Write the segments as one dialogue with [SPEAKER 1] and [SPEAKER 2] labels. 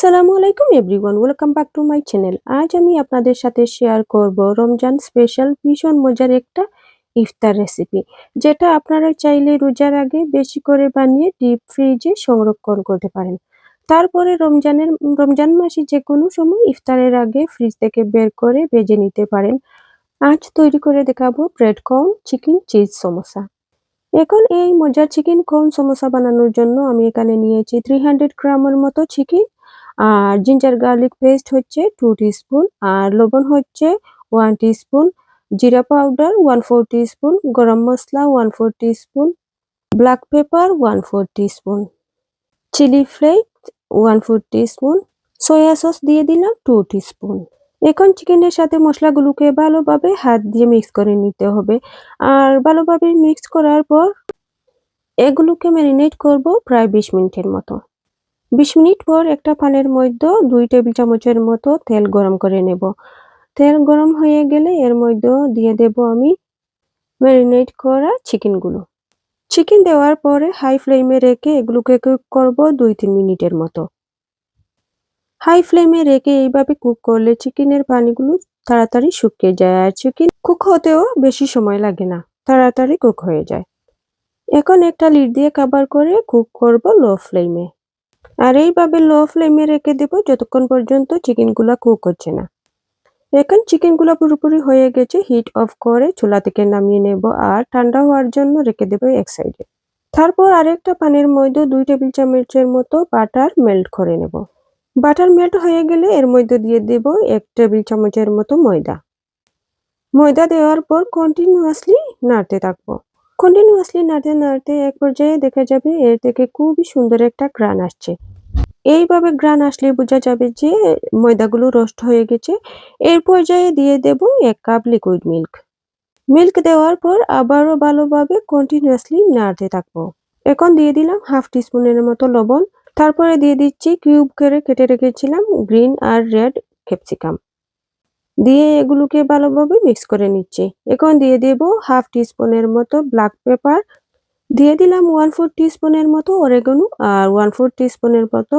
[SPEAKER 1] আসসালামু আলাইকুম everyone welcome back to my channel আজ আমি আপনাদের সাথে শেয়ার করব রমজান স্পেশাল ভীষণ মজার একটা ইফতার রেসিপি যেটা আপনারা চাইলে রোজার আগে বেশি করে বানিয়ে ডিপ ফ্রিজে সংরক্ষণ করতে পারেন। তারপরে রমজানের, রমজান মাসে যে কোনো সময় ইফতারের আগে ফ্রিজ থেকে বের করে ভেজে নিতে পারেন। আজ তৈরি করে দেখাবো bread corn chicken cheese samosa এখন এই মজার চিকেন কর্ন সমোসা বানানোর জন্য আমি এখানে নিয়েছি থ্রি হান্ড্রেড গ্রামের মতো চিকেন আর জিঞ্জার গার্লিক পেস্ট হচ্ছে টু স্পুন আর লবণ হচ্ছে ওয়ান স্পুন জিরা powder one four spoon garam masala one four spoon black pepper one four spoon chilli flakes one four spoon soya sauce দিয়ে দিলাম টু স্পুন এখন চিকেনের সাথে মশলাগুলোকে ভালোভাবে হাত দিয়ে মিক্স করে নিতে হবে। আর ভালোভাবে মিক্স করার পর এগুলোকে ম্যারিনেট করব প্রায় বিশ মিনিটের মতো। বিশ মিনিট পর একটা পানের মধ্যে দুই টেবিল চামচের মতো তেল গরম করে নেব। তেল গরম হয়ে গেলে এর মধ্যে দিয়ে দেব আমি ম্যারিনেট করা চিকেনগুলো। চিকেন দেওয়ার পরে হাই ফ্লেমে রেখে এগুলোকে কুক করব দুই তিন মিনিটের মতো। হাই ফ্লেমে রেখে এইভাবে কুক করলে চিকেনের পানিগুলো তাড়াতাড়ি শুকিয়ে যায় আর চিকেন কুক হতেও বেশি সময় লাগে না, তাড়াতাড়ি কুক হয়ে যায়। এখন একটা লিড দিয়ে কাবার করে কুক করব লো ফ্লেমে। আর এইভাবে লো ফ্লেমে রেখে দেবো যতক্ষণ পর্যন্ত চিকেনগুলো কুক হচ্ছে না। এখন চিকেনগুলো পুরোপুরি হয়ে গেছে, হিট অফ করে চুলা থেকে নামিয়ে নেব আর ঠান্ডা হওয়ার জন্য রেখে দেবো এক সাইডে। তারপর আরেকটা পানির মধ্যে দুই টেবিল চামচের মতো বাটার মেল্ট করে নেব। বাটার মেল্ট হয়ে গেলে এর মধ্যে দিয়ে দেব এক টেবিল চামচের মতো ময়দা। ময়দা দেওয়ার পর কন্টিনিউয়াসলি নাড়তে থাকব। কন্টিনিউয়াসলি নাড়তে নাড়তে এক পর্যায়ে দেখা যাবে এর থেকে খুবই সুন্দর একটা গ্রান আসছে। এইভাবে গ্রান আসলে বোঝা যাবে যে ময়দাগুলো রোস্ট হয়ে গেছে। এর পর্যায়ে দিয়ে দেব এক কাপ লিকুইড মিল্ক মিল্ক দেওয়ার পর আবারও ভালোভাবে কন্টিনিউয়াসলি নাড়তে থাকব। এখন দিয়ে দিলাম হাফ টিস্পুনের মতো লবণ। তারপরে দিয়ে দিচ্ছি কিউব করে কেটে রেখেছিলাম গ্রিন আর রেড ক্যাপসিকাম দিয়ে এগুলোকে ভালোভাবে মিক্স করে নিচ্ছি। এখন দিয়ে দেব হাফ টিস্পুনের মতো ব্ল্যাক পেপার দিয়ে দিলাম ওয়ান ফোর টিস্পুনের মতো অরেগানো আর ওয়ান ফোর টিস্পুনের মতো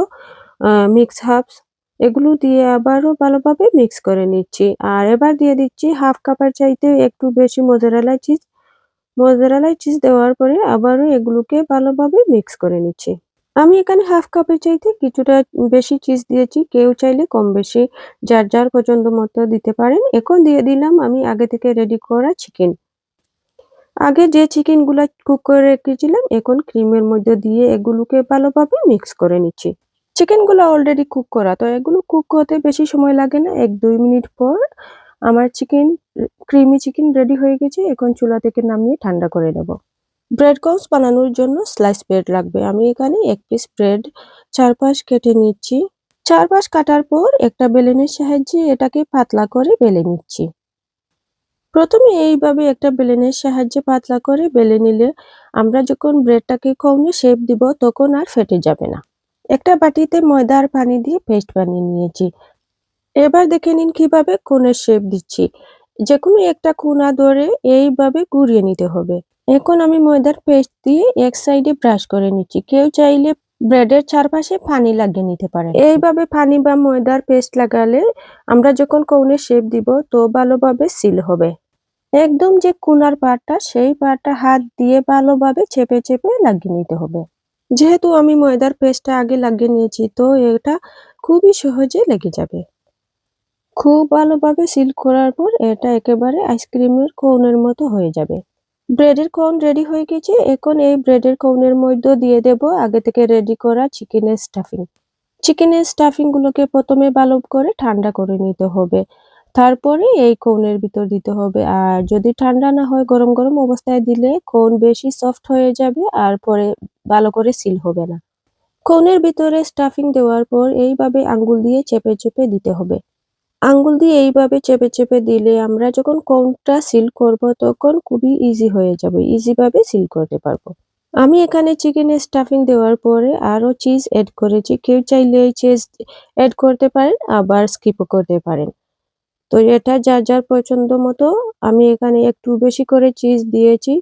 [SPEAKER 1] মিক্স হাফস এগুলো দিয়ে আবারও ভালোভাবে মিক্স করে নিচ্ছি। আর এবার দিয়ে দিচ্ছি হাফ কাপের চাইতে একটু বেশি মোজারেলা চিজ মোজারেলা চিজ দেওয়ার পরে আবারও এগুলোকে ভালোভাবে মিক্স করে নিচ্ছি। আমি এখানে হাফ কাপের চাইতে কিছুটা বেশি চিজ দিয়েছি। কেউ চাইলে কম বেশি, যার যার পছন্দ মতো দিতে পারেন। এখন দিয়ে দিলাম আমি আগে থেকে রেডি করা চিকেন আগে যে চিকেনগুলো কুক করে রেখেছিলাম, এখন ক্রিমের মধ্যে দিয়ে এগুলোকে ভালোভাবে মিক্স করে নিচ্ছি। চিকেনগুলো অলরেডি কুক করা, তো এগুলো কুক হতে বেশি সময় লাগে না। এক দুই মিনিট পর আমার চিকেন ক্রিমি চিকেন রেডি হয়ে গেছে, এখন চুলা থেকে নামিয়ে ঠান্ডা করে নেব। ব্রেড কমস বানানোর জন্য স্লাইস ব্রেড লাগবে। আমি এখানে এক পিস ব্রেড চারপাশ কেটে নিচ্ছি। চারপাশ কাটার পর একটা বেলেনের সাহায্যে এটাকে পাতলা করে বেলে নিচ্ছি। প্রথমে এইভাবে একটা বেলেনের সাহায্যে পাতলা করে বেলে নিলে আমরা যখন ব্রেডটাকে কমে শেপ দিব, তখন আর ফেটে যাবে না। একটা বাটিতে ময়দা আর পানি দিয়ে পেস্ট বানিয়ে নিয়েছি। এবার দেখে নিন কীভাবে কোণের শেপ দিচ্ছি। যে কোনো একটা কোনা ধরে এইভাবে ঘুরিয়ে নিতে হবে। এখন আমি ময়দার পেস্ট দিয়ে এক সাইডে ব্রাশ করে নিচ্ছি। কেউ চাইলে ব্রেডের চারপাশে পানি লাগিয়ে নিতে পারে। এইভাবে পানি বা ময়দার পেস্ট লাগালে আমরা যখন কৌনে শেপ দিব, তো ভালোভাবে সিল হবে। একদম যে কুনার পাটটা সেই পাটটা হাত দিয়ে ভালোভাবে চেপে চেপে লাগিয়ে নিতে হবে। যেহেতু আমি ময়দার পেস্টটা আগে লাগিয়ে নিয়েছি, তো এটা খুবই সহজে লেগে যাবে। খুব ভালোভাবে সিল করার পর এটা একেবারে আইসক্রিমের কৌনের মতো হয়ে যাবে। ব্রেডের কোন রেডি হয়ে গেছে? এখন এই ব্রেডের কোনের মধ্যে দিয়ে দেব। আগে থেকে রেডি করা চিকেনের স্টাফিং চিকেনের স্টাফিং গুলোকে প্রথমে ভালো করে ঠান্ডা করে নিতে হবে। তারপরে এই কোনের ভিতর দিতে হবে। আর যদি ঠান্ডা না হয়, গরম গরম অবস্থায় দিলে কোন বেশি সফট হয়ে যাবে আর পরে ভালো করে সিল হবে না। কোনের ভিতরে স্টাফিং দেওয়ার পর এইভাবে আঙ্গুল দিয়ে চেপে চেপে দিতে হবে। আঙ্গুল দিয়ে এইভাবে চেপে চেপে দিলে আমরা যখন কোনটা সিল করব তখন খুবই ইজি হয়ে যাবে ইজি ভাবে সিল করতে পারব। আমি এখানে চিকেনের স্টাফিং দেওয়ার পরে আরও চিজ এড করেছি। কেউ চাইলে এই চিজ এড করতে পারেন, আবার স্কিপও করতে পারেন। তো এটা যার যার পছন্দ মতো আমি এখানে একটু বেশি করে চিজ দিয়েছি।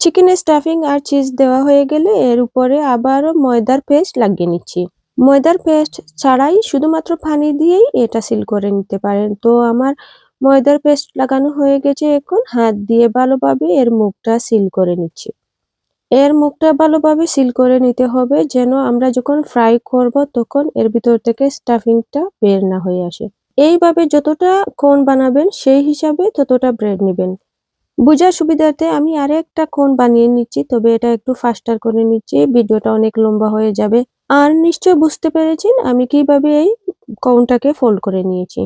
[SPEAKER 1] চিকেনের স্টাফিং আর চিজ দেওয়া হয়ে গেলে এর উপরে আবারও ময়দার পেস্ট লাগিয়ে নিচ্ছি। ময়দার পেস্ট ছাড়াই শুধুমাত্র পানি দিয়েই এটা সিল করে নিতে পারেন। তো আমার ময়দার পেস্ট লাগানো হয়ে গেছে এখন, হাত দিয়ে ভালোভাবে এর মুখটা সিল করে নিচ্ছি। এর মুখটা ভালোভাবে সিল করে নিতে হবে যেন আমরা যখন ফ্রাই করব তখন এর ভিতর থেকে স্টাফিংটা বের না হয়ে আসে। এইভাবে যতটা কোন বানাবেন সেই হিসাবে ততটা ব্রেড নেবেন। বোঝার সুবিধার্থে আমি আরেকটা কোন বানিয়ে নিচ্ছি, তবে এটা একটু ফাস্টার করে নিচ্ছি, ভিডিওটা অনেক লম্বা হয়ে যাবে। আর নিশ্চয় বুঝতে পেরেছেন আমি কীভাবে এই কোনটাকে ফোল্ড করে নিয়েছি।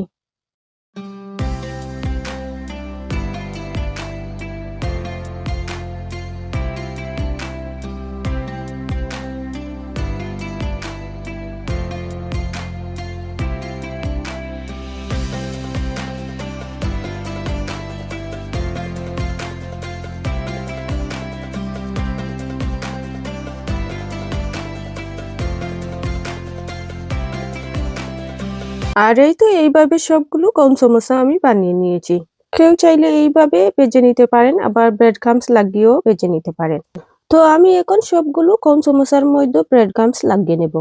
[SPEAKER 1] আর এই তো এইভাবে সবগুলো কোন সমস্যা আমি বানিয়ে নিয়েছি। কেউ চাইলে এইভাবে ভেজে নিতে পারেন, আবার ব্রেড ক্রামস লাগিয়েও ভেজে নিতে পারেন। তো আমি এখন সবগুলো কোন সমস্যার মধ্যে ব্রেড ক্রামস লাগিয়ে নেব।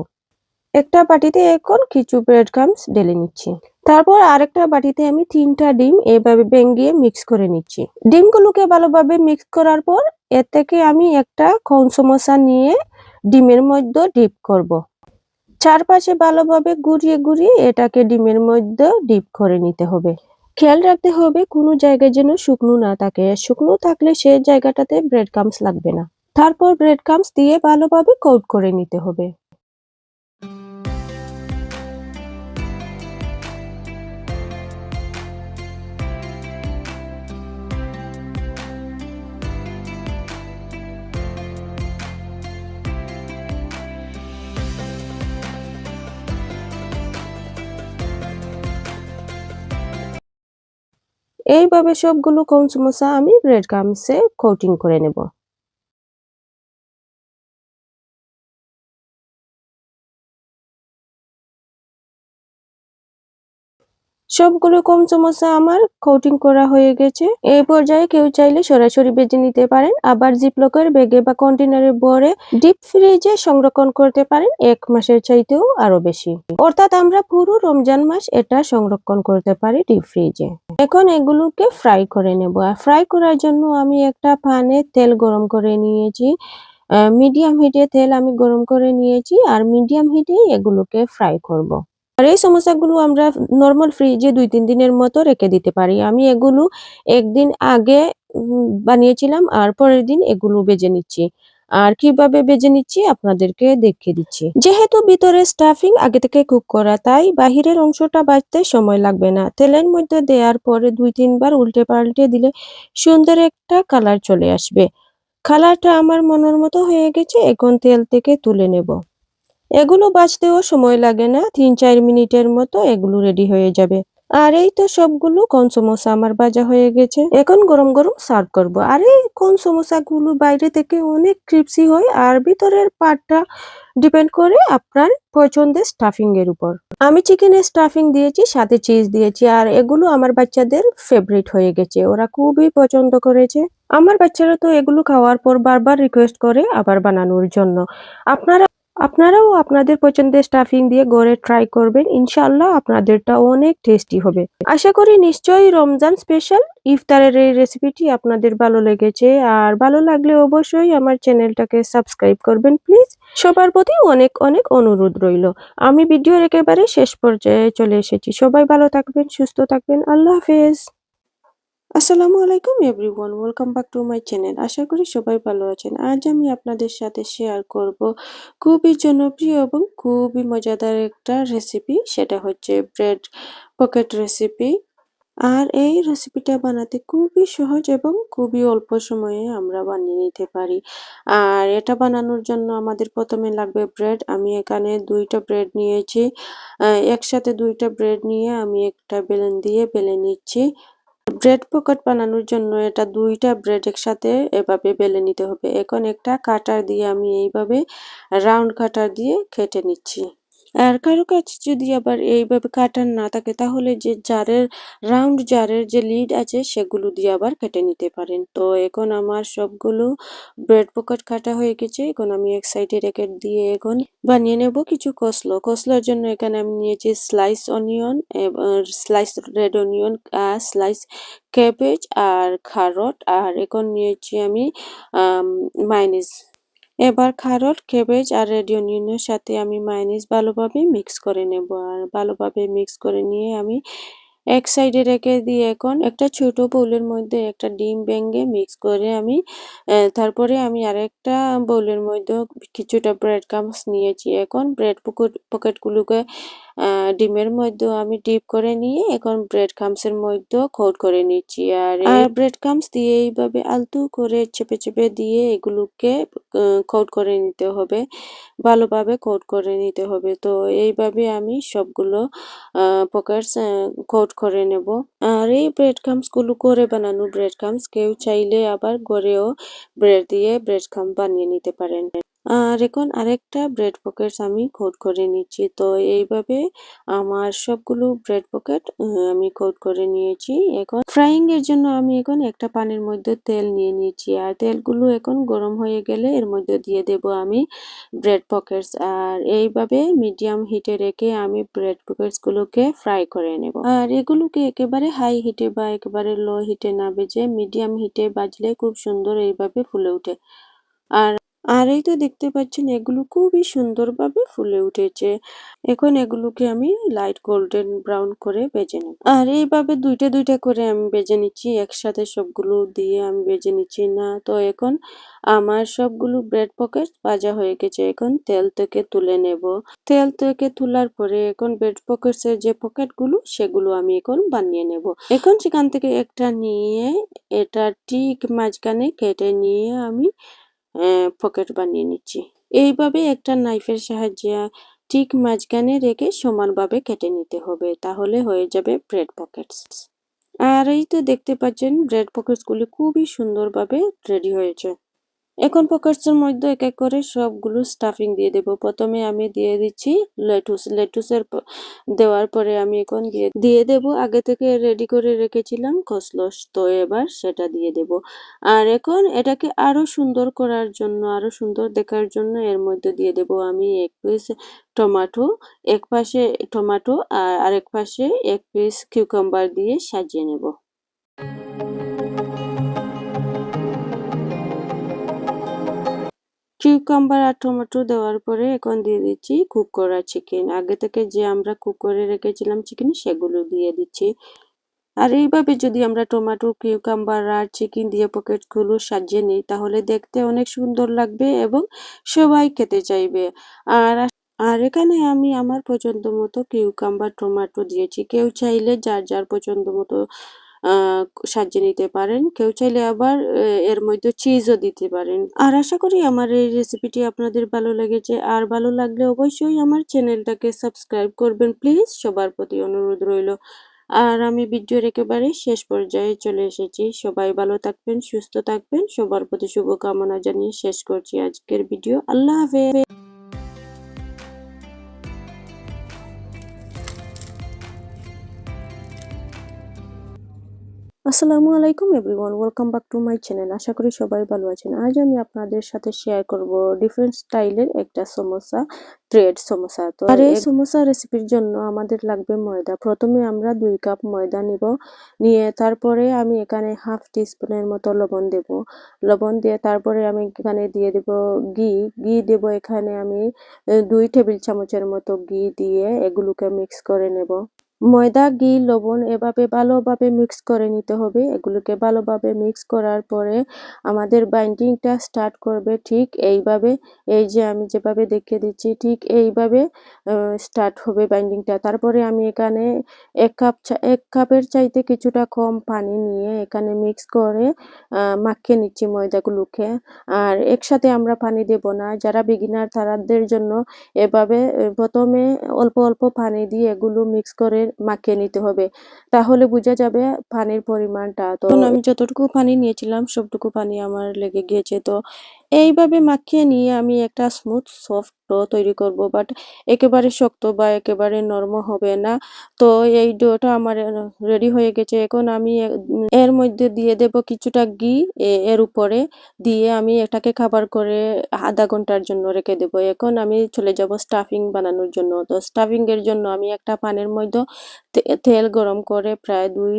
[SPEAKER 1] একটা বাটিতে এখন কিছু ব্রেড ক্রামস ঢেলে নিচ্ছি। তারপর আরেকটা বাটিতে আমি তিনটা ডিম এইভাবে ভেঙিয়ে মিক্স করে নিচ্ছি। ডিমগুলোকে ভালোভাবে মিক্স করার পর এর থেকে আমি একটা কোন সমস্যা নিয়ে ডিমের মধ্যে ডিপ করব। চারপাশে ভালোভাবে ঘুরিয়ে ঘুরিয়ে এটাকে ডিমের মধ্যে ডিপ করে নিতে হবে। খেয়াল রাখতে হবে কোনো জায়গায় যেন শুকনো না থাকে। শুকনো থাকলে সে জায়গাটাতে ব্রেড কামস লাগবে না। তারপর ব্রেড কামস দিয়ে ভালোভাবে কোট করে নিতে হবে। এইভাবে সবগুলো কোন সমোসা আমি ব্রেড ক্রামসে কোটিং করে নেব। সবগুলো কম সমস্যা আমার কোটিং করা হয়ে গেছে। এই পর্যায়ে কেউ চাইলে সরাসরি বেজে নিতে পারেন। আবার জিপলকের ব্যাগে বা কন্টেনারে ভরে ডিপ ফ্রিজে সংরক্ষণ করতে পারেন। এক মাসের চাইতেও আরও বেশি। অর্থাৎ আমরা পুরো রমজান মাস এটা সংরক্ষণ করতে পারি ডিপ ফ্রিজে এখন এগুলোকে ফ্রাই করে নেব। আর ফ্রাই করার জন্য আমি একটা পানে তেল গরম করে নিয়েছি। মিডিয়াম হিটে তেল আমি গরম করে নিয়েছি। আর মিডিয়াম হিটেই এগুলোকে ফ্রাই করব। আর এই সমস্যাগুলো আমরা নর্মাল ফ্রিজে দুই তিন দিনের মতো রেখে দিতে পারি। আমি এগুলো একদিন আগে বানিয়েছিলাম আর পরের দিন এগুলো বেজে নিচ্ছি। আর কীভাবে বেজে নিচ্ছি আপনাদেরকে দেখিয়ে দিচ্ছি। যেহেতু ভিতরে স্টাফিং আগে থেকে কুক করা, তাই বাহিরের অংশটা বাজতে সময় লাগবে না। তেলের মধ্যে দেওয়ার পরে দুই তিনবার উল্টে পাল্টে দিলে সুন্দর একটা কালার চলে আসবে। কালারটা আমার মনের মতো হয়ে গেছে, এখন তেল থেকে তুলে নেব। এগুলো বাজতেও সময় লাগে না, তিন চার মিনিটের মতো এগুলো রেডি হয়ে যাবে। আর এই তো সবগুলো কোন সমোসা আমার বাজা হয়ে গেছে। এখন গরম গরম সার্ভ করব। আর এই কোন সমোসাগুলো বাইরে থেকে অনেক ক্রিপসি হয় আর ভিতরের পাটটা ডিপেন্ড করে আপনার পছন্দের স্টাফিং এর উপর। আমি চিকেনের স্টাফিং দিয়েছি, সাথে চিজ দিয়েছি আর এগুলো আমার বাচ্চাদের ফেভারিট হয়ে গেছে। ওরা খুবই পছন্দ করেছে। আমার বাচ্চারা তো এগুলো খাওয়ার পর বারবার রিকোয়েস্ট করে আবার বানানোর জন্য। আপনারা আপনারাও আপনাদের পছন্দের স্টাফিং দিয়ে গড়ে ট্রাই করবেন। ইনশাল্লাহ আপনাদেরটা অনেক টেস্টি হবে। আশা করি নিশ্চয়ই রমজান স্পেশাল ইফতারের এই রেসিপিটি আপনাদের ভালো লেগেছে। আর ভালো লাগলে অবশ্যই আমার চ্যানেলটাকে সাবস্ক্রাইব করবেন প্লিজ সবার প্রতি অনেক অনেক অনুরোধ রইল। আমি ভিডিওর একেবারে শেষ পর্যায়ে চলে এসেছি। সবাই ভালো থাকবেন, সুস্থ থাকবেন। আল্লাহ হাফেজ। আসসালামু আলাইকুম everyone welcome back to my channel আশা করি সবাই ভালো আছেন। আজ আমি আপনাদের সাথে শেয়ার করব খুবই জনপ্রিয় এবং খুবই মজাদার একটা রেসিপি সেটা হচ্ছে ব্রেড পকেট রেসিপি আর এই রেসিপিটা বানাতে খুবই সহজ এবং খুবই অল্প সময়ে আমরা বানিয়ে নিতে পারি। আর এটা বানানোর জন্য আমাদের প্রথমে লাগবে ব্রেড আমি এখানে দুইটা ব্রেড নিয়েছি। একসাথে দুইটা ব্রেড নিয়ে আমি একটা বেলেন দিয়ে বেলে নিচ্ছি। ব্রেড পকেট বানানোর জন্য এটা দুইটা ব্রেড একসাথে এভাবে বেলে নিতে হবে। এখন একটা কাটার দিয়ে আমি এইভাবে রাউন্ড কাটার দিয়ে কেটে নিচ্ছি। আর কারও কাছে যদি আবার এইভাবে কাটার না থাকে, তাহলে যে জারের রাউন্ড জারের যে লিড আছে, সেগুলো দিয়ে আবার কেটে নিতে পারেন। তো এখন আমার সবগুলো ব্রেড পকেট কাটা হয়ে গেছে। এখন আমি এক সাইডে রেখে দিয়ে এখন বানিয়ে নেব কিছু কসলো কসলোর জন্য এখানে আমি নিয়েছি slice onion slice red onion আর স্লাইস ক্যাবেজ আর খারট আর এখন নিয়েছি আমি মাইনিস এবার খারট ক্যাবেজ আর রেড অনিয়নের সাথে আমি মাইনিস ভালোভাবে মিক্স করে নেব। আর ভালোভাবে মিক্স করে নিয়ে আমি এক সাইডে রেখে দিয়ে এখন একটা ছোটো বৌলের মধ্যে একটা ডিম ভেঙে মিক্স করে আমি তারপরে আমি আরেকটা বৌলের মধ্যে কিছুটা ব্রেড কামস নিয়েছি। এখন ব্রেড পকেট পকেটগুলোকে ডিমের মধ্যে আমি ডিপ করে নিয়ে এখন ব্রেড ক্রামসের মধ্যে কোট করে নিচ্ছি। আর ব্রেড ক্রামস দিয়ে এইভাবে আলতু করে চেপে চেপে দিয়ে এগুলোকে কোট করে নিতে হবে। ভালোভাবে কোট করে নিতে হবে। তো এইভাবে আমি সবগুলো পকেটস কোট করে নেব। আর এই ব্রেড ক্রামসগুলো করে বানানো ব্রেড ক্রামস কেউ চাইলে আবার ঘরেও ব্রেড দিয়ে ব্রেড ক্রাম বানিয়ে নিতে পারেন। আর এখন আরেকটা ব্রেড পকেটস আমি কোট করে নিচ্ছি। তো এইভাবে আমার সবগুলো ব্রেড পকেট আমি কোট করে নিয়েছি। এখন ফ্রাইং এর জন্য আমি এখন একটা পানির মধ্যে তেল নিয়ে নিয়েছি আর তেলগুলো এখন গরম হয়ে গেলে এর মধ্যে দিয়ে দেব আমি ব্রেড পকেটস আর এইভাবে মিডিয়াম হিটে রেখে আমি ব্রেড পকেটস গুলোকে ফ্রাই করে নেব। আর এগুলোকে একেবারে হাই হিটে বা একেবারে লো হিটে না বেজে মিডিয়াম হিটে বাজলে খুব সুন্দর এইভাবে ফুলে ওঠে। আর আর এই তো দেখতে পাচ্ছেন এগুলো খুবই সুন্দরভাবে ফুলে উঠেছে। এখন এগুলোকে আমি লাইট গোল্ডেন ব্রাউন করে ভেজে নেব। আর এইভাবে দুইটা দুইটা করে আমি ভেজে নিচ্ছি, একসাথে সবগুলো দিয়ে আমি ভেজে নিচ্ছি না। তো এখন আমার সবগুলো ব্রেড পকেট ভাজা হয়ে গেছে। এখন তেল থেকে তুলে নেব। তেল থেকে তোলার পরে এখন ব্রেড পকেটস এর যে পকেটগুলো সেগুলো আমি এখন বানিয়ে নেব। এখন সেখান থেকে একটা নিয়ে, এটা ঠিক মাঝখানে কেটে নিয়ে আমি পকেট বানিয়ে নিচ্ছি। এইভাবে একটা নাইফের সাহায্যে ঠিক মাঝখানে রেখে সমানভাবে কেটে নিতে হবে, তাহলে হয়ে যাবে ব্রেড পকেটস আর এই তো দেখতে পাচ্ছেন ব্রেড পকেটসগুলি খুবই সুন্দরভাবে রেডি হয়েছে। এখন পকেটসের মধ্যে এক এক করে সবগুলো স্টাফিং দিয়ে দেব। প্রথমে আমি দিয়ে দিচ্ছি লেটুস লেটুসের দেওয়ার পরে আমি এখন দিয়ে দিয়ে দেব। আগে থেকে রেডি করে রেখেছিলাম কসলস তো এবার সেটা দিয়ে দেব। আর এখন এটাকে আরও সুন্দর করার জন্য, আরও সুন্দর দেখার জন্য এর মধ্যে দিয়ে দেব আমি এক পিস টমাটো এক পাশে টমেটো আর আরেক পাশে এক পিস কিউকাম্বার দিয়ে সাজিয়ে নেব। কিউকাম্বার আর টমেটো দেওয়ার পরে এখন দিয়ে দিচ্ছি কুক করা চিকেন আগে থেকে যে আমরা কুক করে রেখেছিলাম চিকেন সেগুলো দিয়ে দিচ্ছি। আর এইভাবে যদি আমরা টমেটো কিউকাম্বার আর চিকেন দিয়ে পকেটগুলো সাজিয়ে নিই, তাহলে দেখতে অনেক সুন্দর লাগবে এবং সবাই খেতে চাইবে। আর আর এখানে আমি আমার পছন্দ মতো কিউকাম্বার টমেটো দিয়েছি। কেউ চাইলে যার যার পছন্দ মতো সাজিয়ে নিতে পারেন। কেউ চাইলে আবার এর মধ্যে চিজও দিতে পারেন। আর আশা করি আমার এই রেসিপিটি আপনাদের ভালো লেগেছে। আর ভালো লাগলে অবশ্যই আমার চ্যানেলটাকে সাবস্ক্রাইব করবেন। প্লিজ সবার প্রতি অনুরোধ রইল। আর আমি ভিডিওর একেবারে শেষ পর্যায়ে চলে এসেছি। সবাই ভালো থাকবেন, সুস্থ থাকবেন। সবার প্রতি শুভকামনা জানিয়ে শেষ করছি আজকের ভিডিও। আল্লাহ হাফেজ। আসসালামু আলাইকুম everyone welcome back to my channel. আশা করি সবাই ভালো আছেন। আজ আমি আপনাদের সাথে শেয়ার করব ডিফারেন্ট স্টাইলের একটা সমোসা ব্রেড সমোসা। তো আর এই সমোসা রেসিপির জন্য আমাদের লাগবে ময়দা। প্রথমে আমরা দুই কাপ ময়দা নিব নিয়ে তারপরে আমি এখানে হাফ টিস্পুনের মতো লবণ দেব। লবণ দিয়ে তারপরে আমি এখানে দিয়ে দেব ঘি। ঘি দেব এখানে আমি দুই টেবিল চামচের মতো ঘি দিয়ে এগুলোকে মিক্স করে নেব। ময়দা, ঘি, লবণ এভাবে ভালোভাবে মিক্স করে নিতে হবে। এগুলোকে ভালোভাবে মিক্স করার পরে আমাদের বাইন্ডিংটা স্টার্ট করবে ঠিক এইভাবে। এই যে আমি যেভাবে দেখিয়ে দিচ্ছি ঠিক এইভাবে স্টার্ট হবে বাইন্ডিংটা তারপরে আমি এখানে এক কাপ এক কাপের চাইতে কিছুটা কম পানি নিয়ে এখানে মিক্স করে মাখিয়ে নিচ্ছি ময়দাগুলোকে। আর একসাথে আমরা পানি দেব না। যারা বিগিনার তারাদের জন্য এভাবে, প্রথমে অল্প অল্প পানি দিয়ে এগুলো মিক্স করে মাখিয়ে নিতে হবে। তাহলে বোঝা যাবে পানির পরিমাণটা। তো আমি যতটুকু পানি নিয়েছিলাম, সবটুকু পানি আমার লেগে গিয়েছে। তো এইভাবে মাখিয়ে নিয়ে আমি একটা স্মুথ সফট ডো তৈরি করব বাট একেবারে শক্ত বা একেবারে নরম হবে না। তো এই ডোটা আমার রেডি হয়ে গেছে। এখন আমি এর মধ্যে দিয়ে দেব কিছুটা ঘি এর উপরে দিয়ে আমি এটাকে খাবার করে আধা ঘণ্টার জন্য রেখে দেব। এখন আমি চলে যাব স্টাফিং বানানোর জন্য। তো স্টাফিংয়ের জন্য আমি একটা পানের মধ্যে তেল গরম করে প্রায় দুই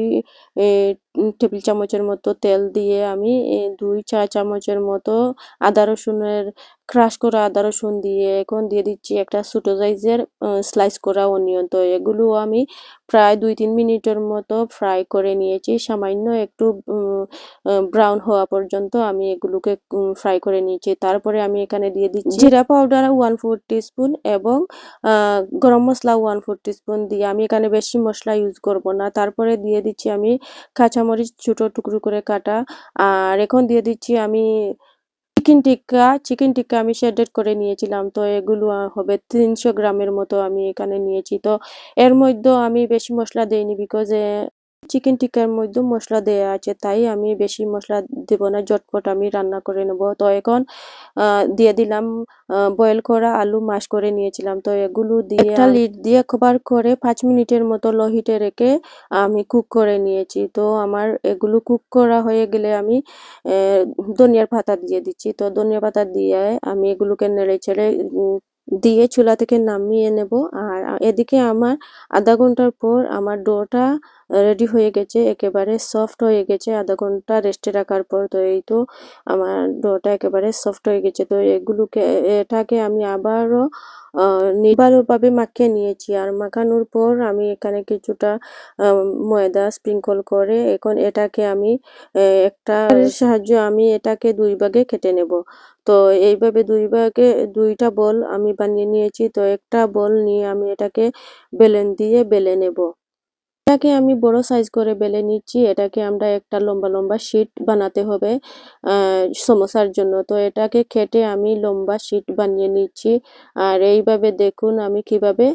[SPEAKER 1] টেবিল চামচের মতো তেল দিয়ে আমি দুই চা চামচের মতো আদা রসুনের ক্রাশ করা আদা রসুন দিয়ে এখন দিয়ে দিচ্ছি একটা ছোটো সাইজের স্লাইস করা অনিয়ন তো এগুলো আমি প্রায় দুই তিন মিনিটের মতো ফ্রাই করে নিয়েছি। সামান্য একটু ব্রাউন হওয়া পর্যন্ত আমি এগুলোকে ফ্রাই করে নিয়েছি। তারপরে আমি এখানে দিয়ে দিচ্ছি জিরা পাউডার ওয়ান ফোর স্পুন এবং গরম মশলা ওয়ান ফোর স্পুন দিয়ে আমি এখানে বেশি মশলা ইউজ করব না। তারপরে দিয়ে দিচ্ছি আমি কাঁচামরিচ ছোটো টুকরো করে কাটা। আর এখন দিয়ে দিচ্ছি আমি চিকেন টিক্কা চিকেন টিক্কা আমি শেডেড করে নিয়েছিলাম। তো এগুলো হবে তিনশো গ্রামের মতো আমি এখানে নিয়েছি। তো এর মধ্যে আমি বেশি মশলা দেইনি বিকজ চিকেন টিক্কার মধ্যে মশলা দেয়া আছে তাই আমি বেশি মশলা দেব না ঝটপট আমি রান্না করে নেব। তো এখন দিয়ে দিলাম বয়েল করা আলু মাশ করে নিয়েছিলাম। তো এগুলো দিয়ে একটা লিড দিয়ে কভার করে পাঁচ মিনিটের মতো লো হিটে রেখে আমি কুক করে নিয়েছি। তো আমার এগুলো কুক করা হয়ে গেলে আমি আহ, ধনিয়ার পাতা দিয়ে দিচ্ছি। তো ধনিয়া পাতা দিয়ে আমি এগুলোকে নেড়ে ছেড়ে দিয়ে চুলা থেকে নামিয়ে নেব। আর এদিকে আমার আধা ঘণ্টার পর আমার ডোটা রেডি হয়ে গেছে, একেবারে সফট হয়ে গেছে। আধা ঘণ্টা রেস্টে রাখার পর তো এই তো আমার ডোটা একেবারে সফট হয়ে গেছে। তো এগুলোকে, এটাকে আমি আবারও ভাবে মাখিয়ে নিয়েছি। আর মাখানোর পর আমি এখানে কিছুটা ময়দা স্প্রিঙ্কল করে এখন এটাকে আমি একটা সাহায্য আমি এটাকে দুই ভাগে কেটে নেব। তো এইভাবে দুই ভাগে, দুইটা বল আমি বানিয়ে নিয়েছি। তো একটা বল নিয়ে আমি এটাকে বেলেন দিয়ে বেলে নেব। এটাকে আমি বড় সাইজ করে বেলে নিচ্ছি। এটাকে আমরা একটা লম্বা লম্বা শিট বানাতে হবে আহ, সমোসার জন্য। তো এটাকে কেটে আমি লম্বা শিট বানিয়ে নিচ্ছি। আর এইভাবে দেখুন আমি কীভাবে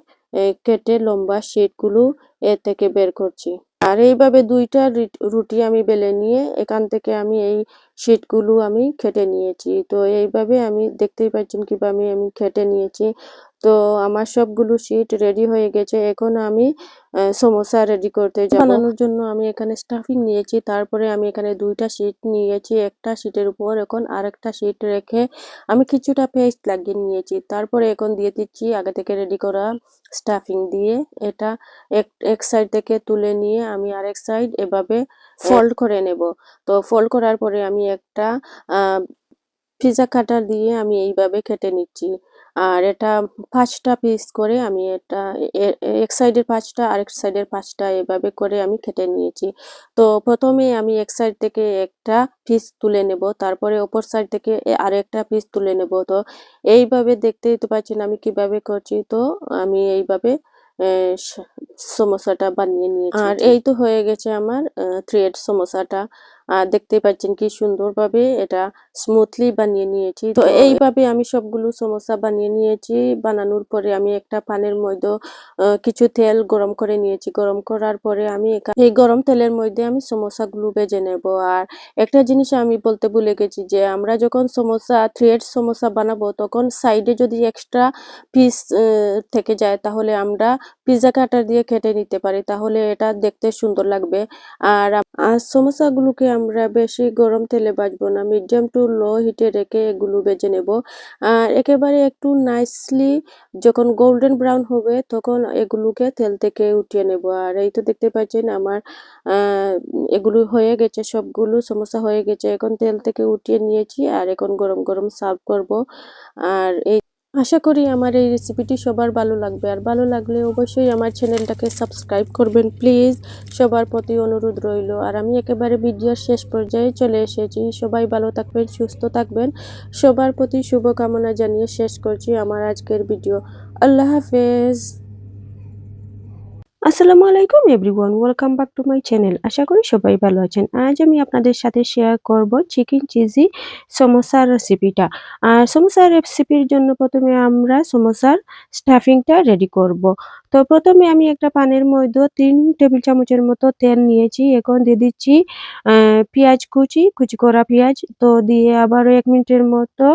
[SPEAKER 1] কেটে লম্বা শিটগুলো এ থেকে বের করছি। আর এইভাবে দুইটা রিট- আমি বেলে নিয়ে এখান থেকে আমি এই শিটগুলো আমি খেটে নিয়েছি। তো এইভাবে আমি দেখতেই পাচ্ছেন কীভাবে আমি আমি খেটে নিয়েছি। তো আমার সবগুলো শিট রেডি হয়ে গেছে। এখন আমি সমোসা রেডি করতে যাব। বানানোর জন্য আমি এখানে স্টাফিং নিয়েছি, তারপরে আমি এখানে দুইটা শিট নিয়েছি, একটা শিটের উপর এখন আরেকটা শিট রেখে আমি কিছুটা পেস্ট লাগিয়ে নিয়েছি। তারপরে এখন দিয়ে দিচ্ছি আগে থেকে রেডি করা স্টাফিং দিয়ে। এটা এক এক সাইড থেকে তুলে নিয়ে আমি আরেক সাইড এভাবে ফোল্ড করে নেব। তো ফোল্ড করার পরে আমি একটা পিজা কাটার দিয়ে আমি এইভাবে কেটে নিচ্ছি। আর এটা পাঁচটা পিস করে আমি এটা এক সাইডের পাঁচটা আরেক সাইডের পাঁচটা এভাবে করে আমি কেটে নিয়েছি। তো প্রথমে আমি এক সাইড থেকে একটা পিস তুলে নেব তারপরে অপর সাইড থেকে আরেকটা পিস তুলে নেব। তো এইভাবে দেখতেই তো পাচ্ছেন আমি কীভাবে করছি। তো আমি এইভাবে সমোসাটা বানিয়ে নিয়েছি। আর এই তো হয়ে গেছে আমার থ্রেড সমোসাটা। আর পাচ্ছেন কি সুন্দরভাবে এটা স্মুথলি বানিয়ে নিয়েছি। তো এইভাবে আমি সবগুলো সমোসা বানিয়ে নিয়েছি। বানানোর পরে আমি একটা পানের মধ্যে কিছু তেল গরম করে নিয়েছি। গরম করার পরে আমি এই গরম তেলের মধ্যে আমি সমোসাগুলো ভেজে নেব। আর একটা জিনিস আমি বলতে ভুলে গেছি যে, আমরা যখন সমোসা, থ্রেড সমোসা বানাবো, তখন সাইডে যদি এক্সট্রা পিস থেকে যায়, তাহলে আমরা পিৎজা কাটার দিয়ে কেটে নিতে পারি। তাহলে এটা দেখতে সুন্দর লাগবে। আর সমোসাগুলোকে আমরা বেশি গরম তেলে ভাজবো না। মিডিয়াম টু লো হিটে রেখে এগুলো ভেজে নেব। আর একেবারে একটু নাইসলি যখন গোল্ডেন ব্রাউন হবে তখন এগুলোকে তেল থেকে উঠিয়ে নেব। আর এই তো দেখতে পাচ্ছেন আমার এগুলো হয়ে গেছে সবগুলো, সমস্যা হয়ে গেছে। এখন তেল থেকে উঠিয়ে নিয়েছি আর এখন গরম গরম সার্ভ করব। আর এই আশা করি আমার এই রেসিপিটি সবার ভালো লাগবে। আর ভালো লাগলে অবশ্যই আমার চ্যানেলটাকে সাবস্ক্রাইব করবেন প্লিজ সবার প্রতি অনুরোধ রইল। আর আমি একেবারে ভিডিওর শেষ পর্যায়ে চলে এসেছি। সবাই ভালো থাকবেন, সুস্থ থাকবেন। সবার প্রতি শুভকামনা জানিয়ে শেষ করছি আমার আজকের ভিডিও আল্লাহ হাফেজ। আসসালামু আলাইকুম, everyone. Welcome back to my channel. আশা করি সবাই ভালো আছেন। আজ আমি আপনাদের সাথে শেয়ার করব চিকেন চিজি সমোসার রেসিপিটা। আর সমোসার রেসিপির জন্য প্রথমে আমরা সমোসার স্টাফিংটা রেডি করব। তো প্রথমে আমি একটা পানের মধ্যে তিন টেবিল চামচের মতো তেল নিয়েছি। এখন দিয়ে দিচ্ছি পেঁয়াজ কুচি কুচি করা পেঁয়াজ। তো দিয়ে আবারও এক মিনিটের মতো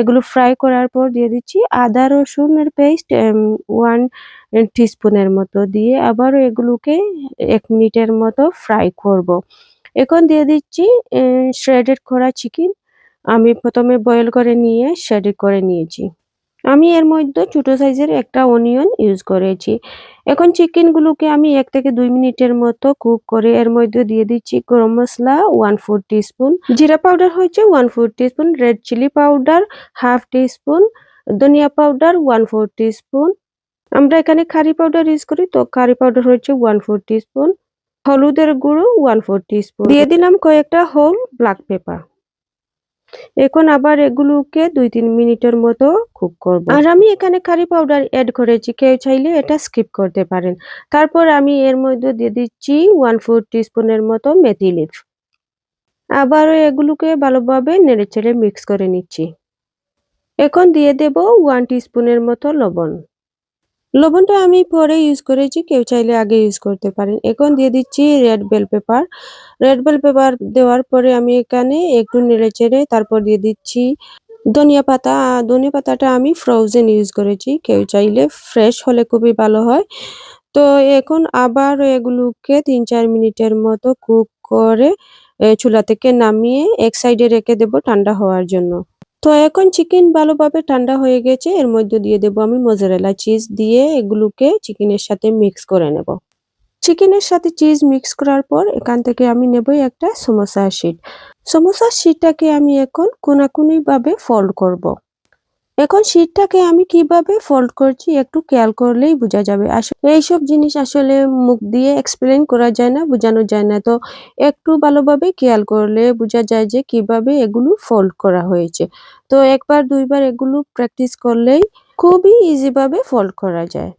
[SPEAKER 1] এগুলো ফ্রাই করার পর দিয়ে দিচ্ছি আদা, রসুনের পেস্ট ওয়ান টিস্পুনের মতো। দিয়ে আবারও এগুলোকে এক মিনিটের মতো ফ্রাই করব। এখন দিয়ে দিচ্ছি শ্রেডেড করা চিকেন আমি প্রথমে বয়েল করে নিয়ে শ্রেডেড করে নিয়েছি। আমি এর মধ্যে ছোট সাইজের একটা অনিয়ন ইউজ করেছি। এখন চিকেনগুলোকে আমি এক থেকে দুই মিনিটের মতো কুক করে এর মধ্যে দিয়ে দিচ্ছি garam masala one four teaspoon জিরা পাউডার হয়েছে one four teaspoon red chilli powder half teaspoon ধনিয়া পাউডার ওয়ান ফোর টিস্পুন আমরা এখানে কারি পাউডার ইউজ করি, তো কারি পাউডার হচ্ছে ওয়ান ফোর স্পুন হলুদের গুঁড়ো ওয়ান ফোর স্পুন দিয়ে দিলাম কয়েকটা হোল ব্ল্যাক পেপার এখন আবার এগুলোকে দুই তিন মিনিটের মতো কুক করব। আর আমি এখানে কারি পাউডার অ্যাড করেছি, কেউ চাইলে এটা স্কিপ করতে পারেন। তারপর আমি এর মধ্যে দিয়ে দিচ্ছি ওয়ান ফোর স্পুনের মতো মেথি লিফ আবারও এগুলোকে ভালোভাবে নেড়ে মিক্স করে নিচ্ছি। এখন দিয়ে দেব ওয়ান স্পুনের মতো লবণ। লবণটা আমি পরে ইউজ করেছি, কেউ চাইলে আগে ইউজ করতে পারেন। এখন দিয়ে দিচ্ছি red bell pepper red bell pepper দেওয়ার পরে আমি এখানে একটু নেড়ে চেড়ে তারপর দিয়ে দিচ্ছি ধনিয়া পাতা। ধনিয়া পাতাটা আমি ফ্রোজেন ইউজ করেছি, কেউ চাইলে ফ্রেশ হলে খুবই ভালো হয়। তো এখন আবার এগুলোকে তিন চার মিনিটের মতো কুক করে চুলা থেকে নামিয়ে এক সাইডে রেখে দেবো ঠান্ডা হওয়ার জন্য। তো এখন চিকেন ভালোভাবে ঠান্ডা হয়ে গেছে, এর মধ্যে দিয়ে দেব আমি মজারেলা চিজ দিয়ে এগুলোকে চিকেনের সাথে মিক্স করে নেব চিকেনের সাথে চিজ মিক্স করার পর এখান থেকে আমি নেব একটা সমোসা শিট সমোসা শিটটাকে আমি এখন কোনাকুনিভাবে ফোল্ড করব। এখন শীটটাকে আমি কীভাবে ফোল্ড করছি একটু খেয়াল করলেই বোঝা যাবে। আসলে এইসব জিনিস আসলে মুখ দিয়ে এক্সপ্লেন করা যায় না, বোঝানো যায় না। তো একটু ভালোভাবে খেয়াল করলে বোঝা যায় যে কীভাবে এগুলো ফোল্ড করা হয়েছে। তো একবার দুইবার এগুলো প্র্যাকটিস করলেই খুবই ইজিভাবে ফোল্ড করা যায়।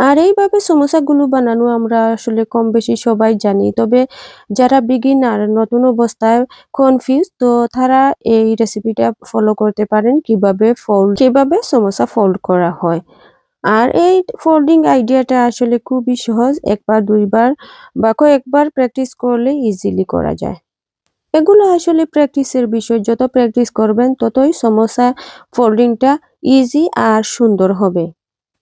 [SPEAKER 1] আর এইভাবে সমোসাগুলো বানানো আমরা আসলে কম বেশি সবাই জানি। তবে যারা বিগিনার নতুন অবস্থায় কনফিউজ তো তারা এই রেসিপিটা ফলো করতে পারেন কীভাবে ফোল্ড কীভাবে সমোসা ফোল্ড করা হয়। আর এই ফোল্ডিং আইডিয়াটা আসলে খুবই সহজ, একবার, দুইবার বা কয়েকবার প্র্যাকটিস করলে ইজিলি করা যায়। এগুলো আসলে প্র্যাকটিসের বিষয়, যত প্র্যাকটিস করবেন ততই সমস্যা ফোল্ডিংটা ইজি আর সুন্দর হবে।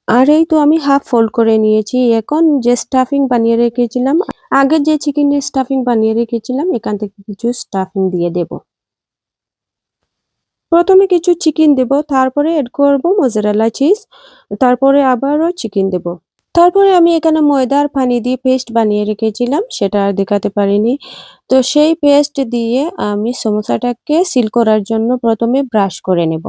[SPEAKER 1] আর এই তো আমি হাফ ফোল্ড করে নিয়েছি। এখন যে স্টাফিং বানিয়ে রেখেছিলাম, আগে যে চিকেনের স্টাফিং বানিয়ে রেখেছিলাম, এখান থেকে কিছু স্টাফিং দিয়ে দেব। প্রথমে কিছু চিকেন দেব, তারপরে এড করব মোজারেলা চিজ তারপরে আবারও চিকেন দেব। তারপরে আমি এখানে ময়দার পানি দিয়ে পেস্ট বানিয়ে রেখেছিলাম, সেটা আর দেখাতে পারিনি। তো সেই পেস্ট দিয়ে আমি সমোসাটাকে সিল করার জন্য প্রথমে ব্রাশ করে নেব।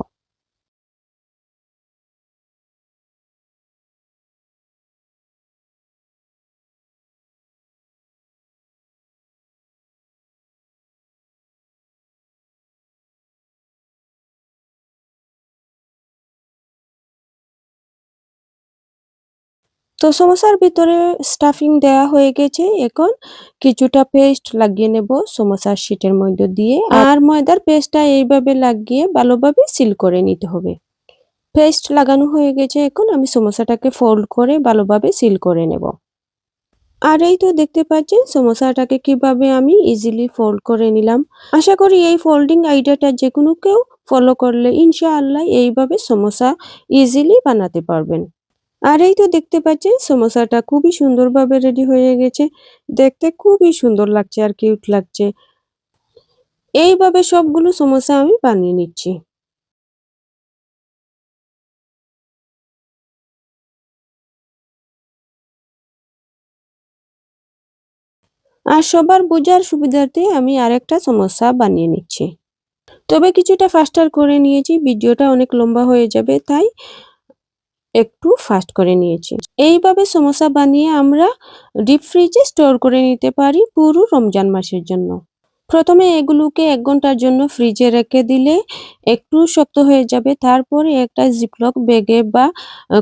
[SPEAKER 1] তো সমোসার ভিতরে স্টাফিং দেওয়া হয়ে গেছে এখন। কিছুটা পেস্ট লাগিয়ে নেব সমোসার শিটের মধ্যে দিয়ে। আর ময়দার পেস্টটা এইভাবে লাগিয়ে ভালোভাবে সিল করে নিতে হবে। পেস্ট লাগানো হয়ে গেছে এখন আমি সমোসাটাকে ফোল্ড করে ভালোভাবে সিল করে নেব। আর এই তো দেখতে পাচ্ছেন সমোসাটাকে কীভাবে আমি ইজিলি ফোল্ড করে নিলাম। আশা করি এই ফোল্ডিং আইডিয়াটা যে কোনো কেউ ফলো করলে ইনশাআল্লাহ এইভাবে সমোসা ইজিলি বানাতে পারবেন। আর এই তো দেখতে পাচ্ছেন, সমোসাটা খুবই সুন্দরভাবে রেডি হয়ে গেছে। দেখতে খুবই সুন্দর লাগছে আর কিউট লাগছে। এইভাবে সবগুলো সমোসা আমি বানিয়ে নিচ্ছি। আর সবার বোঝার সুবিধার্থে আমি আরেকটা সমস্যা বানিয়ে নিচ্ছি। তবে কিছুটা ফাস্টার করে নিয়েছি, ভিডিওটা অনেক লম্বা হয়ে যাবে, তাই একটু ফাস্ট করে নিয়েছি। এইভাবে সমোসা বানিয়ে আমরা ডিপ ফ্রিজে স্টোর করে নিতে পারি পুরো রমজান মাসের জন্য। প্রথমে এগুলোকে এক ঘণ্টার জন্য ফ্রিজে রেখে দিলে একটু শক্ত হয়ে যাবে, তারপরে একটা জিপলক ব্যাগে বা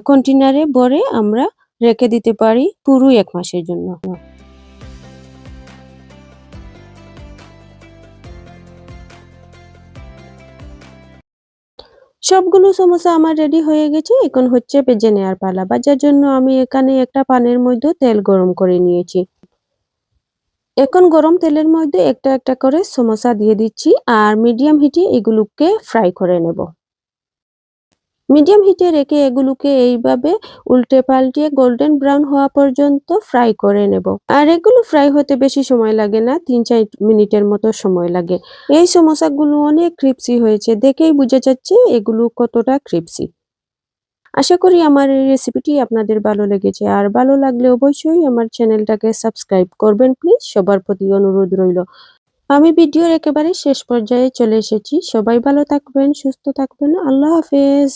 [SPEAKER 1] কন্টেনারে ভরে আমরা রেখে দিতে পারি পুরো এক মাসের জন্য। সবগুলো সমোসা আমার রেডি হয়ে গেছে। এখন হচ্ছে বেজে নেওয়ার পালা। ভাজার জন্য আমি এখানে একটা পানের মধ্যে তেল গরম করে নিয়েছি। এখন গরম তেলের মধ্যে একটা একটা করে সমোসা দিয়ে দিচ্ছি আর মিডিয়াম হিটে এগুলোকে ফ্রাই করে নেব। মিডিয়াম হিটে রেখে এগুলোকে এইভাবে উল্টে পাল্টিয়ে গোল্ডেন ব্রাউন হওয়া পর্যন্ত ফ্রাই করে নেব। আর এগুলো ফ্রাই হতে বেশি সময় লাগে না, তিন চার মিনিটের মতো সময় লাগে। এই সমোসাগুলো অনেক ক্রিপসি হয়েছে, দেখেই বোঝা যাচ্ছে এগুলো কতটা ক্রিপসি আশা করি আমার এই রেসিপিটি আপনাদের ভালো লেগেছে। আর ভালো লাগলে অবশ্যই আমার চ্যানেলটাকে সাবস্ক্রাইব করবেন প্লিজ সবার প্রতি অনুরোধ রইল। আমি ভিডিওর একেবারে শেষ পর্যায়ে চলে এসেছি। সবাই ভালো থাকবেন, সুস্থ থাকবেন। আল্লাহ হাফেজ।